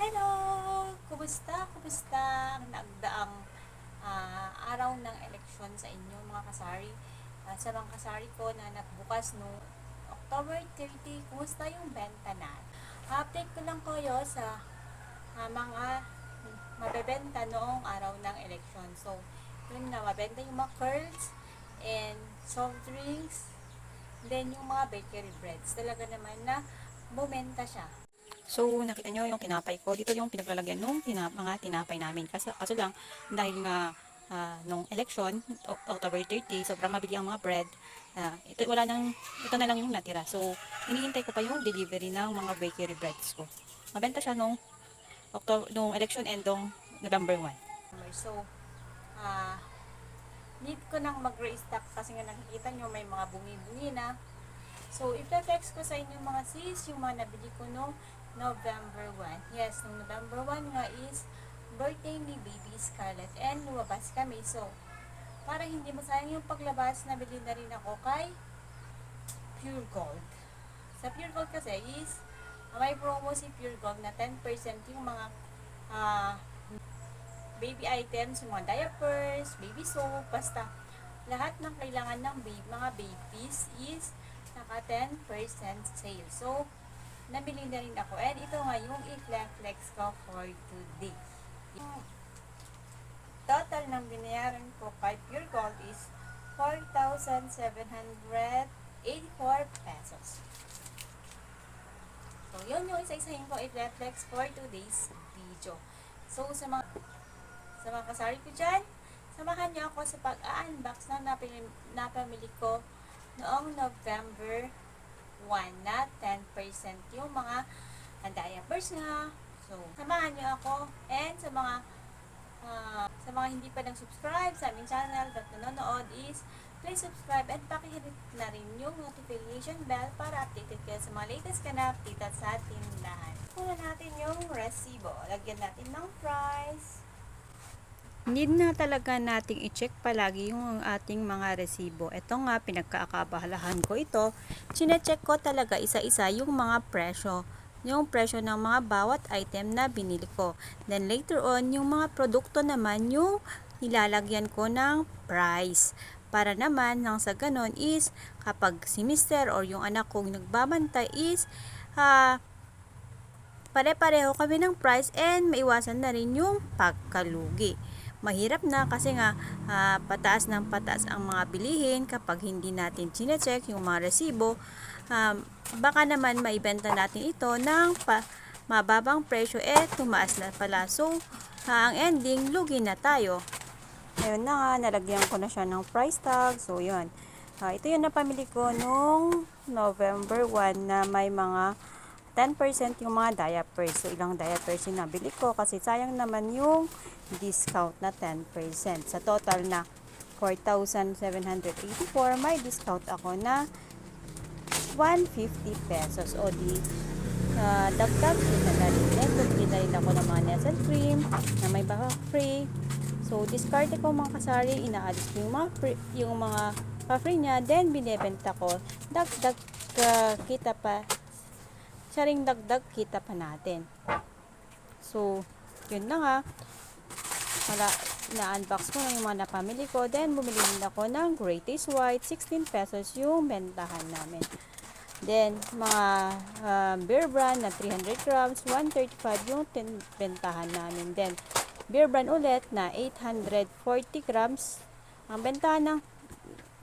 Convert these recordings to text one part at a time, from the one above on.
Hello! Kumusta? Kumusta ang nagdaang ah, araw ng eleksyon sa inyo mga kasari? Ah, sa mga kasari ko na nagbukas no October 30, kumusta yung benta na? Update ko lang kayo sa ah, mga mabebenta noong araw ng eleksyon. So, yun na, mabenta yung mga curls and soft drinks, then yung mga bakery breads. Talaga naman na bumenta siya. So, nakita nyo yung tinapay ko. Dito yung pinaglalagyan nung tina mga tinapay namin. Kasi, kaso lang, dahil nga ah, nung election, October 30, sobrang mabili ang mga bread. Ah, ito, wala nang, ito na lang yung natira. So, hinihintay ko pa yung delivery ng mga bakery breads ko. Mabenta siya nung, October, nung election end nung November 1. So, ah, need ko nang mag-restock kasi nga nakikita nyo may mga bungi-bungi na. So, ipla-text ko sa inyo mga sis, yung mga nabili ko no November 1. Yes, nung November 1 nga is birthday ni Baby Scarlett and lumabas kami. So, para hindi masayang yung paglabas, nabili na rin ako kay Pure Gold. Sa Pure Gold kasi is may promo si Pure Gold na 10% yung mga ah, baby items, yung mga diapers, baby soap, basta lahat ng kailangan ng baby, mga babies is naka 10% sale. So, nabili na rin ako. And ito nga yung i-flex ko for today. Yung total ng binayaran ko kay Pure Gold is 4,784 pesos. So, yun yung isa-isahin ko i-flex for today's video. So, sa mga sa mga kasari ko dyan, samahan niyo ako sa pag-unbox na napili, napamili ko noong November 1 na 10% yung mga ang diapers nga. So, samahan niyo ako and sa mga ah, sa mga hindi pa nang subscribe sa aming channel at nanonood is please subscribe and pakihit na rin yung notification bell para updated kayo sa mga latest ka na update sa tindahan. Kuna natin yung resibo. Lagyan natin ng price. Need na talaga nating i-check palagi yung ating mga resibo. Ito nga, pinagkakabahalahan ko ito. Chine-check ko talaga isa-isa yung mga presyo. Yung presyo ng mga bawat item na binili ko. Then later on, yung mga produkto naman yung nilalagyan ko ng price. Para naman, nang sa ganon is, kapag si mister or yung anak kong nagbabantay is, ah, pare-pareho kami ng price and maiwasan na rin yung pagkalugi mahirap na kasi nga ah, pataas ng pataas ang mga bilihin kapag hindi natin chinecheck yung mga resibo. Um, baka naman maibenta natin ito ng pa, mababang presyo eh tumaas na pala. So ah, ang ending lugi na tayo. Ayun na nga nalagyan ko na siya ng price tag. So yun. Ah, ito yung napamili ko nung November 1 na may mga 10% yung mga diapers. So, ilang diapers yung nabili ko kasi sayang naman yung discount na 10%. Sa total na 4,784, may discount ako na 150 pesos. O di, uh, dagdag kita na rin. Rin ako ng mga Nestle cream na may baka free. So, discard ko mga kasari, inaalis ko yung mga, free, yung mga pa-free niya. Then, binebenta ko. Dagdag uh, kita pa siya ring dagdag kita pa natin. So, yun na nga. Wala, na-unbox ko na yung mga napamili ko. Then, bumili din ako ng Greatest White. 16 pesos yung bentahan namin. Then, mga uh, beer brand na 300 grams, 135 yung bentahan namin. Then, beer brand ulit na 840 grams. Ang bentahan ng,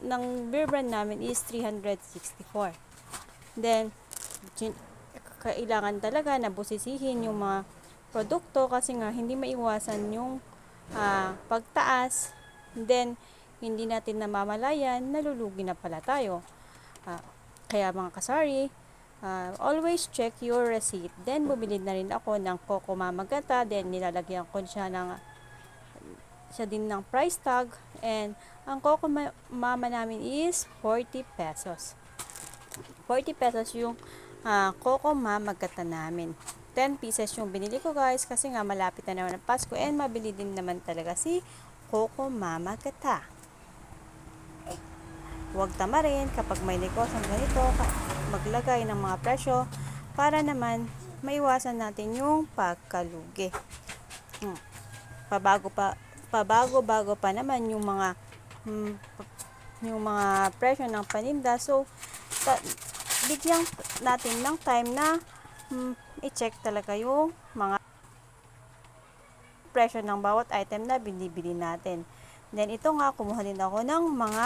ng beer brand namin is 364. Then, kailangan talaga na busisihin yung mga produkto kasi nga hindi maiwasan yung ah, pagtaas. Then hindi natin namamalayan nalulugi na pala tayo. Ah, kaya mga kasari ah, always check your receipt. Then bumili na rin ako ng Coco Mamagata then nilalagyan ko siya ng siya din ng price tag. And ang Coco Ma- Mama namin is 40 pesos. 40 pesos yung ah, Coco Mamagata namin. 10 pieces yung binili ko guys kasi nga malapit na naman ang Pasko and mabili din naman talaga si Coco Mamagata. Huwag tama rin kapag may negosyo ganito maglagay ng mga presyo para naman maiwasan natin yung pagkalugi. Hmm. Pabago pa pabago-bago pa naman yung mga hmm, yung mga presyo ng paninda. So, ta- bigyan natin ng time na hmm, i-check talaga yung mga presyo ng bawat item na binibili natin. Then, ito nga, kumuha din ako ng mga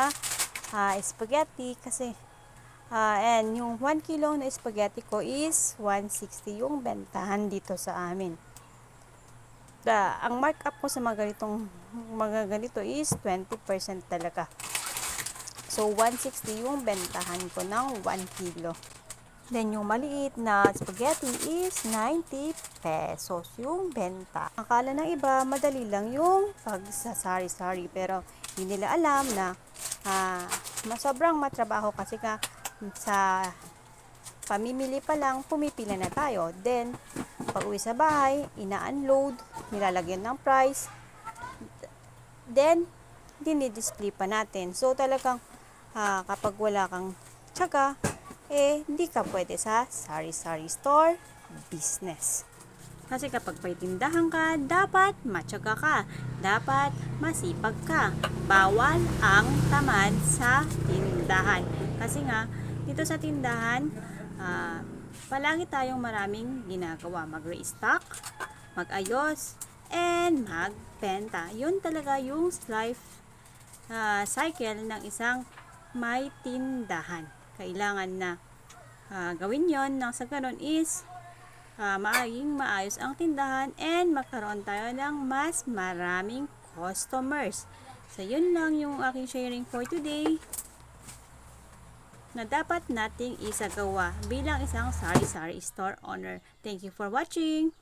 ah, spaghetti kasi ah, and yung 1 kilo na spaghetti ko is 160 yung bentahan dito sa amin. The, ang markup ko sa mga ganitong mga ganito is 20% talaga. So, 160 yung bentahan ko ng 1 kilo. Then, yung maliit na spaghetti is 90 pesos yung benta. Akala ng iba, madali lang yung pagsasari-sari. Pero, hindi nila alam na ah, mas sobrang matrabaho kasi ka sa pamimili pa lang, pumipila na tayo. Then, pag uwi sa bahay, ina-unload, nilalagyan ng price. Then, dinidisplay pa natin. So, talagang ah, kapag wala kang tsaga, eh, hindi ka pwede sa sari-sari store business. Kasi kapag may tindahan ka, dapat matyaga ka. Dapat masipag ka. Bawal ang tamad sa tindahan. Kasi nga, dito sa tindahan, ah, palagi tayong maraming ginagawa. Mag-restock, mag-ayos, and magbenta. Yun talaga yung life ah, cycle ng isang may tindahan. Kailangan na ah, gawin yon nang sa ganun is ah, maaying maayos ang tindahan and magkaroon tayo ng mas maraming customers. So, yun lang yung aking sharing for today na dapat nating isagawa bilang isang sari-sari store owner. Thank you for watching!